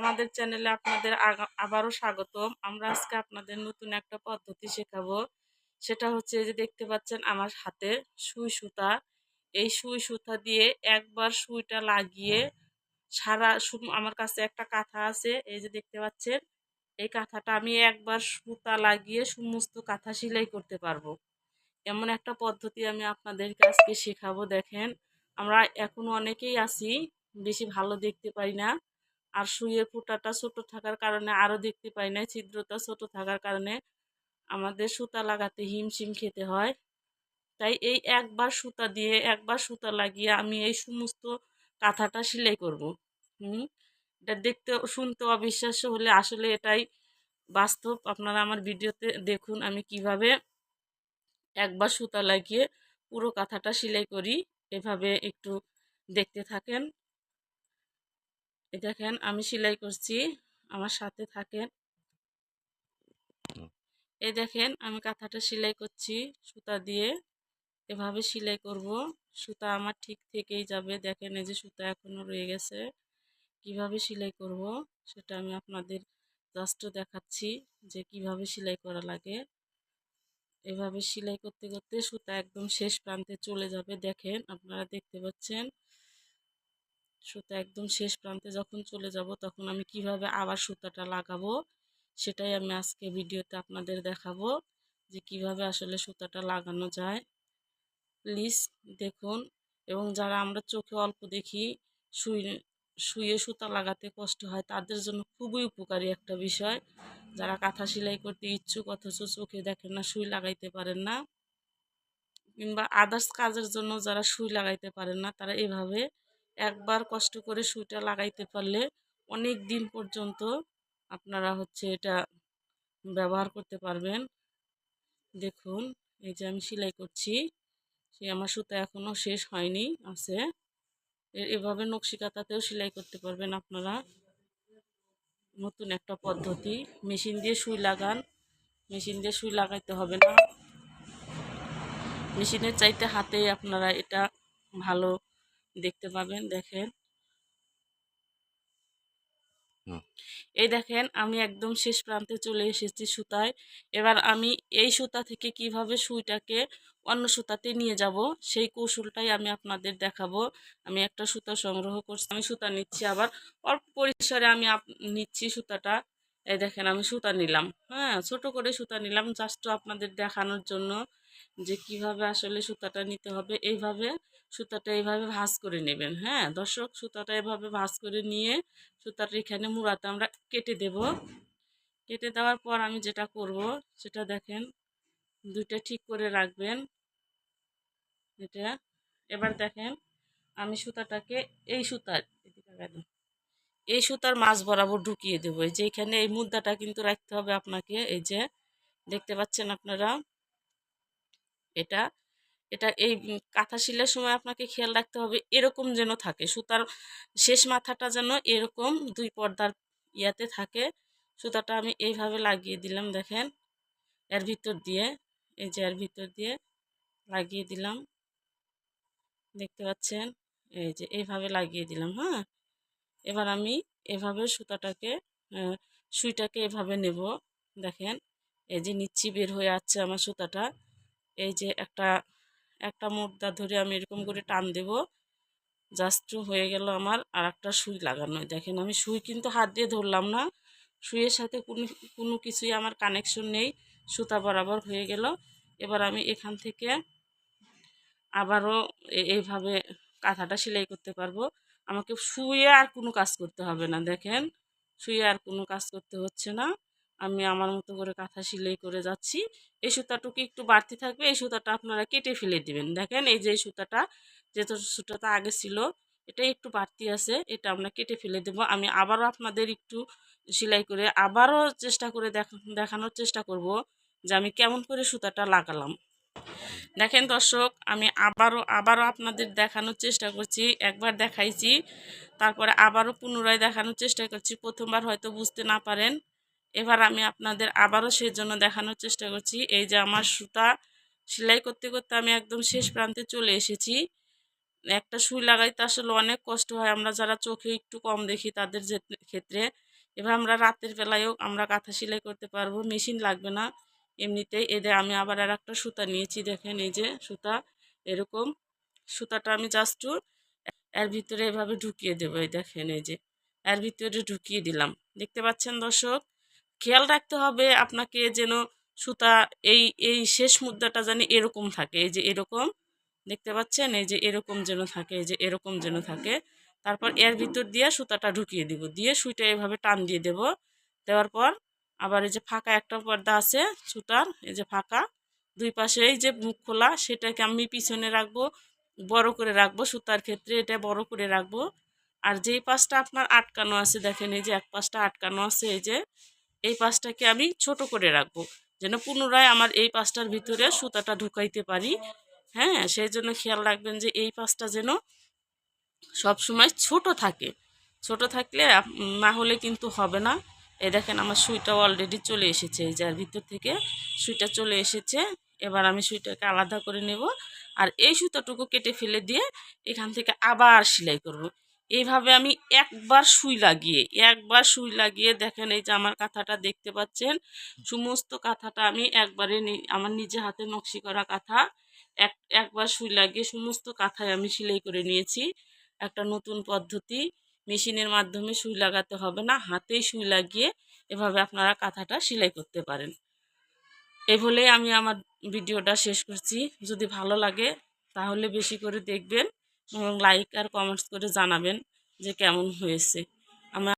আমাদের চ্যানেলে আপনাদের আবারও স্বাগতম। আমরা আজকে আপনাদের নতুন একটা পদ্ধতি শেখাবো। সেটা হচ্ছে যে দেখতে পাচ্ছেন আমার হাতে সুই সুতা। এই সুই সুতা দিয়ে একবার সুইটা লাগিয়ে সারা আমার কাছে একটা কাঁথা আছে, এই যে দেখতে পাচ্ছেন। এই কাঁথাটা আমি একবার সুতা লাগিয়ে সমস্ত কাঁথা সেলাই করতে পারব। এমন একটা পদ্ধতি আমি আপনাদেরকে আজকে শেখাবো, দেখেন। আমরা এখনও অনেকেই আছি, বেশি ভালো দেখতে পাই না। আর সুইয়ের ফুটাটা ছোট থাকার কারণে আরও দেখতে পাই না ছিদ্রটা ছোট থাকার কারণে আমাদের সুতা লাগাতে হিমশিম খেতে হয়। তাই এই একবার সুতা দিয়ে একবার সুতা লাগিয়ে আমি এই সমস্ত কাঁথাটা সেলাই করব। হুম, এটা দেখতে শুনতে অবিশ্বাস্য হলে আসলে এটাই বাস্তব। আপনারা আমার ভিডিওতে দেখুন আমি কীভাবে একবার সুতা লাগিয়ে পুরো কাঁথাটা সেলাই করি। এভাবে একটু দেখতে থাকেন। দেখেন আমি সেলাই করছি আমার সাথে থাকেন। এই দেখেন আমি কাঁথাটা সেলাই করছি সুতা দিয়ে। এভাবে সেলাই করব সুতা আমার ঠিক থেকেই যাবে। দেখেন এই যে সুতা এখনও রয়ে গেছে। কীভাবে সেলাই করব সেটা আমি আপনাদের জাস্ট দেখাচ্ছি যে কীভাবে সেলাই করা লাগে। এভাবে সেলাই করতে করতে সুতা একদম শেষ প্রান্তে চলে যাবে। দেখেন আপনারা দেখতে পাচ্ছেন। সুতা একদম শেষ প্রান্তে যখন চলে যাব, তখন আমি কীভাবে আবার সুতাটা লাগাবো, সেটাই আমি আজকে ভিডিওতে আপনাদের দেখাবো, যে কীভাবে আসলে সুতাটা লাগানো যায়। প্লিজ দেখুন, এবং যারা আমরা চোখে অল্প দেখি সুই শুয়ে সুতা লাগাতে কষ্ট হয়, তাদের জন্য খুবই উপকারী একটা বিষয়। যারা কাঁথা সেলাই করতে ইচ্ছুক, অথচ চোখে দেখেন না, সুই লাগাইতে পারেন না, কিংবা আদার্স কাজের জন্য যারা সুই লাগাইতে পারেন না, তারা এভাবে একবার কষ্ট করে সুইটা লাগাইতে পারলে অনেক দিন পর্যন্ত আপনারা হচ্ছে এটা ব্যবহার করতে পারবেন। দেখুন, এই যে আমি সেলাই করছি, সে আমার সুতা এখনও শেষ হয়নি, আছে। এভাবে নকশি কাতাতেও সেলাই করতে পারবেন আপনারা। নতুন একটা পদ্ধতি, মেশিন দিয়ে সুই লাগান। মেশিন দিয়ে সুই লাগাইতে হবে না। মেশিনের চাইতে হাতেই আপনারা এটা ভালো দেখতে পাবেন দেখেন। এই দেখেন আমি একদম শেষ প্রান্তে চলে এসেছি সুতায়। এবার আমি এই সুতা থেকে কীভাবে সুইটাকে অন্য সুতাতে নিয়ে যাব সেই কৌশলটাই আমি আপনাদের দেখাবো। আমি একটা সুতা সংগ্রহ করছি আমি সুতা নিচ্ছি আবার। অল্প পরিসরে আমি নিচ্ছি সুতাটা। এই দেখেন আমি সুতা নিলাম। হ্যাঁ ছোট করে সুতা নিলাম জাস্ট আপনাদের দেখানোর জন্য। যে কীভাবে আসলে সুতাটা নিতে হবে, এইভাবে সুতাটা এইভাবে ভাঁজ করে নেবেন হ্যাঁ? দর্শক, সুতাটা এভাবে ভাঁজ করে নিয়ে সুতাটা এখানে মুড়াতে আমরা কেটে দেব। কেটে দেওয়ার পর আমি যেটা করব, সেটা দেখেন, দুইটা ঠিক করে রাখবেন। এটা, এবার দেখেন, আমি সুতাটাকে এই সুতার এই সুতার মাছ বরাবর ঢুকিয়ে দেবো। এই যে এখানে এই মুদ্রাটা কিন্তু রাখতে হবে আপনাকে, এই যে, দেখতে পাচ্ছেন আপনারা? এটা এটা এই কাঁথা শিলের সময় আপনাকে খেয়াল রাখতে হবে এরকম যেন থাকে। সুতার শেষ মাথাটা যেন এরকম দুই পর্দার ইয়াতে থাকে। সুতাটা আমি এইভাবে লাগিয়ে দিলাম দেখেন। এর ভিতর দিয়ে, এই যে এর ভিতর দিয়ে লাগিয়ে দিলাম। দেখতে পাচ্ছেন? এই যে এইভাবে লাগিয়ে দিলাম হ্যাঁ? এবার আমি এভাবে সুতাটাকে সুইটাকে এভাবে নেব। দেখেন? এই যে নিচ্ছি বের হয়ে আসছে আমার সুতাটা। এই যে একটা একটা মুদ্রা ধরে আমি এরকম করে টান দেব। জাস্ট হয়ে গেল আমার আর একটা সুই লাগানো। দেখেন আমি সুই কিন্তু হাত দিয়ে ধরলাম না। সুইয়ের সাথে কোনো কোনো কিছুই আমার কানেকশন নেই। সুতা বরাবর হয়ে গেল। এবার আমি এখান থেকে আবারও এইভাবে কাঁথাটা সেলাই করতে পারব। আমাকে শুয়ে আর কোনো কাজ করতে হবে না। দেখেন শুয়ে আর কোনো কাজ করতে হচ্ছে না। আমি আমার মতো করে কাঁথা সেলাই করে যাচ্ছি। এই সুতাটুকু একটু বাড়তি থাকবে, এই সুতাটা আপনারা কেটে ফেলে দিবেন। দেখেন, এই যে সুতাটা যে সুতাটা আগে ছিল, এটা একটু বাড়তি আছে, এটা আমরা কেটে ফেলে দেব। আমি আবারও আপনাদের একটু সেলাই করে আবারও চেষ্টা করে দেখানোর চেষ্টা করব যে আমি কেমন করে সুতাটা লাগালাম। দেখেন দর্শক, আমি আবারও আবারও আপনাদের দেখানোর চেষ্টা করছি, একবার দেখাইছি, তারপরে আবারও পুনরায় দেখানোর চেষ্টা করছি, প্রথমবার হয়তো বুঝতে না পারেন। এবার আমি আপনাদের আবারও সেই জন্য দেখানোর চেষ্টা করছি। এই যে আমার সুতা, সেলাই করতে করতে আমি একদম শেষ প্রান্তে চলে এসেছি। একটা সুই লাগাইতে আসলে অনেক কষ্ট হয়। আমরা যারা চোখে একটু কম দেখি তাদের ক্ষেত্রে। এবার আমরা রাতের বেলায়ও আমরা কাঁথা সেলাই করতে পারব। মেশিন লাগবে না। এমনিতেই এদের আমি আবার আর একটা সুতা নিয়েছি। দেখেন এই যে সুতা, এরকম সুতাটা আমি জাস্ট এর ভিতরে এভাবে ঢুকিয়ে দেবো। এই দেখেন এই যে, এর ভিতরে ঢুকিয়ে দিলাম। দেখতে পাচ্ছেন দর্শক? খেয়াল রাখতে হবে আপনাকে যেন সুতা এই এই শেষ মুদ্রাটা জানি এরকম থাকে। এই যে এরকম, দেখতে পাচ্ছেন? এই যে এরকম যেন থাকে, এই যে এরকম যেন থাকে। তারপর এর ভিতর দিয়ে সুতাটা ঢুকিয়ে দিব। দিয়ে সুইটা এভাবে টান দিয়ে দেব। দেওয়ার পর আবার এই যে ফাঁকা একটা পর্দা আছে সুতার, এই যে ফাঁকা, দুই পাশে এই যে মুখ খোলা, সেটাকে আমি পিছনে রাখব, বড় করে রাখব সুতার ক্ষেত্রে, এটা বড় করে রাখব। আর যেই পাশটা আপনার আটকানো আছে, দেখেন এই যে এক পাশটা আটকানো আছে, এই যে এই পাশটাকে আমি ছোট করে রাখব, যেন পুনরায় আমার এই পাশটার ভিতরে সুতাটা ঢুকাইতে পারি। হ্যাঁ সেই জন্য খেয়াল রাখবেন যে এই পাশটা যেন সব সময় ছোট থাকে। ছোট থাকলে না হলে কিন্তু হবে না। এই দেখেন আমার সুইটা অলরেডি চলে এসেছে, এই যার ভিতর থেকে সুইটা চলে এসেছে। এবার আমি সুইটাকে আলাদা করে নেব। আর এই সুতাটুকু কেটে ফেলে দিয়ে এখান থেকে আবার সেলাই করব। এইভাবে আমি একবার সুই লাগিয়ে, একবার সুই লাগিয়ে দেখেন এই যে আমার কাঁথাটা দেখতে পাচ্ছেন? সমস্ত কাঁথাটা আমি একবারে আমার নিজে হাতে নকশি করা কাঁথা, এক, একবার সুই লাগিয়ে সমস্ত কাঁথায় আমি সেলাই করে নিয়েছি। একটা নতুন পদ্ধতি, মেশিনের মাধ্যমে সুই লাগাতে হবে না, হাতেই সুই লাগিয়ে এভাবে আপনারা কাঁথাটা সেলাই করতে পারেন। এই বলেই আমি আমার ভিডিওটা শেষ করছি। যদি ভালো লাগে তাহলে বেশি করে দেখবেন। এবং লাইক আর কমেন্টস করে জানাবেন যে কেমন হয়েছে। আমার